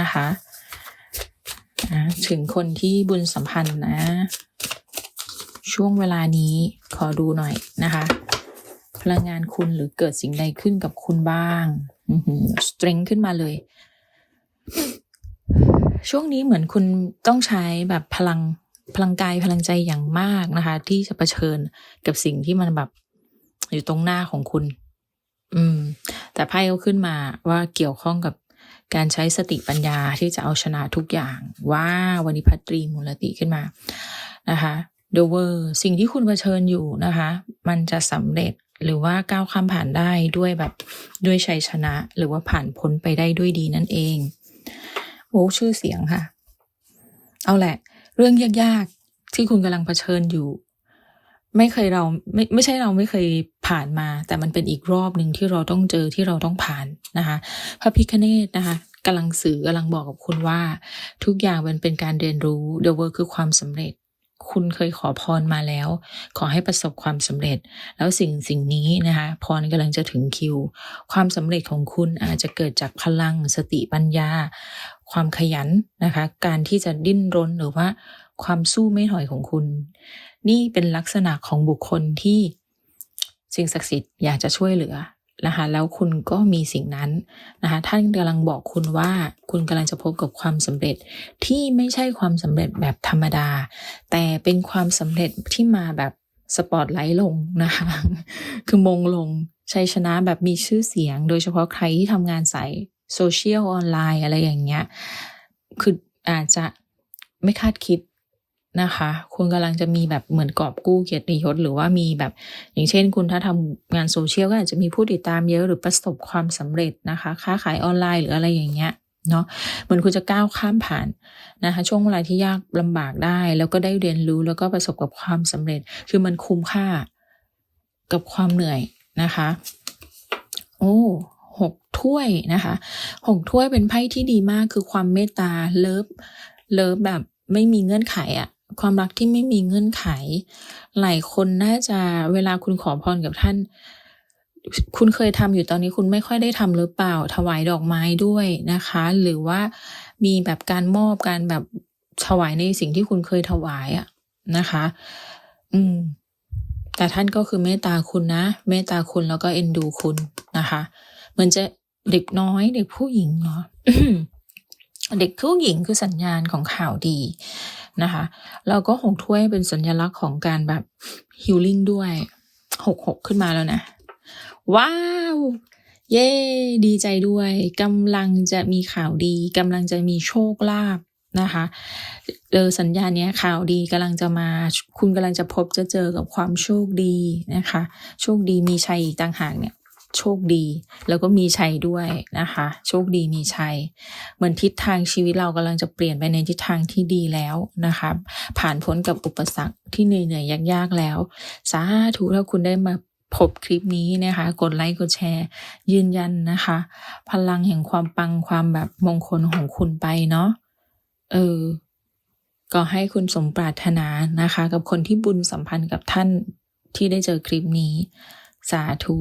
นะคะนะถึงคนที่บุญสัมพันธ์นะ ช่วงเวลานี้ขอดูหน่อยนะคะ พลังงานคุณหรือเกิดสิ่งใดขึ้นกับคุณบ้างสตริงขึ้นมาเลย ช่วงนี้เหมือนคุณต้องใช้แบบพลังพลังกายพลังใจอย่างมากนะคะ ที่จะะเผชิญกับสิ่งที่มันแบบอยู่ตรงหน้าของคุณ อืม แต่ไพ่ก็ขึ้นมาว่าเกี่ยวข้องกับ การใช้สติปัญญาที่จะเอาชนะทุกอย่างว่าวันนี้พัตรีมูลติขึ้นมานะคะเดเวอร์สิ่งที่คุณเผชิญอยู่นะคะ มันจะสำเร็จหรือว่าก้าวข้ามผ่านได้ด้วยแบบด้วยชัยชนะ หรือว่าผ่านพ้นไปได้ด้วยดีนั่นเองโอ้ชื่อเสียงค่ะ เอาแหละ เรื่องยากๆที่คุณกำลังเผชิญอยู่ ไม่เคยเราไม่ไม่ใช่เราไม่เคยผ่านมา แต่มันเป็นอีกรอบหนึ่งที่เราต้องเจอที่เราต้องผ่านนะคะพระพิคเนตนะคะกำลังสื่อกำลังบอกกับคุณว่า ทุกอย่างมันเป็นการเรียนรู้ The Work คือความสำเร็จ คุณเคยขอพรมาแล้ว ขอให้ประสบความสำเร็จ แล้วสิ่งสิ่งนี้นะคะพรกำลังจะถึงคิว ความสำเร็จของคุณอาจจะเกิดจากพลังสติปัญญา ความขยันนะคะ การที่จะดิ้นรนหรือว่า ความสู้ไม่ถอยของคุณ นี่เป็นลักษณะของบุคคลที่สิ่งศักดิ์สิทธิ์อยากจะช่วยเหลือนะคะแล้วคุณก็มีสิ่งนั้นนะคะท่านกำลังบอกคุณว่าคุณกำลังจะพบกับความสำเร็จที่ไม่ใช่ความสำเร็จแบบธรรมดา แต่เป็นความสำเร็จที่มาแบบสปอตไลท์ลงนะคะคือมงลงชัยชนะแบบมีชื่อเสียง โดยเฉพาะใครที่ทำงานสายโซเชียลออนไลน์อะไรอย่างเงี้ย คืออาจจะไม่คาดคิด นะคะ คุณกำลังจะมีแบบเหมือนกอบกู้เกียรติยศหรือว่ามีแบบอย่างเช่น คุณถ้าทำงานโซเชียลก็อาจจะมีผู้ติดตามเยอะหรือประสบความสำเร็จนะคะ ค้าขายออนไลน์หรืออะไรอย่างเงี้ยเนาะเหมือนคุณจะก้าวข้ามผ่านนะคะ ช่วงเวลาที่ยากลำบากได้ แล้วก็ได้เรียนรู้แล้วก็ประสบกับความสำเร็จ คือมันคุ้มค่ากับความเหนื่อยนะคะ โอ้หกถ้วยนะคะหกถ้วยเป็นไพ่ที่ดีมากคือความเมตตาเลิฟเลิฟแบบไม่มีเงื่อนไขอะ ความรักที่ไม่มีเงื่อนไข หลายคนน่าจะเวลาคุณขอพรกับท่าน คุณเคยทำอยู่ตอนนี้คุณไม่ค่อยได้ทำหรือเปล่า ถวายดอกไม้ด้วยนะคะ หรือว่ามีแบบการมอบการแบบถวายในสิ่งที่คุณเคยถวายอะนะคะ อืม แต่ท่านก็คือเมตตาคุณนะ เมตตาคุณแล้วก็เอ็นดูคุณนะคะเหมือนจะเด็กน้อยเด็กผู้หญิงเนาะเด็กผู้หญิงคือสัญญาณของข่าวดี นะคะแล้วก็หกถ้วยเป็นสัญลักษณ์ของการแบบฮิลลิ่งด้วยหกหกขึ้นมาแล้วนะ ว้าว เย้ ดีใจด้วยกำลังจะมีข่าวดีกำลังจะมีโชคลาภนะคะเออสัญญาณนี้ข่าวดีกำลังจะมา คุณกำลังจะพบจะเจอกับความโชคดีนะคะ โชคดีมีชัยต่างหากเนี่ย โชคดี แล้วก็มีชัยด้วยนะคะ โชคดีมีชัย เหมือนทิศทางชีวิตเรากำลังจะเปลี่ยนไปในทิศทางที่ดีแล้วนะคะผ่านพ้นกับอุปสรรคที่เหนื่อยๆยากๆแล้ว สาธุถ้าคุณได้มาพบคลิปนี้นะคะ กดไลค์กดแชร์ ยืนยันนะคะ พลังแห่งความปังความแบบมงคลของคุณไปเนาะเออ ก็ให้คุณสมปรารถนานะคะ กับคนที่บุญสัมพันธ์กับท่านที่ได้เจอคลิปนี้ สาธุ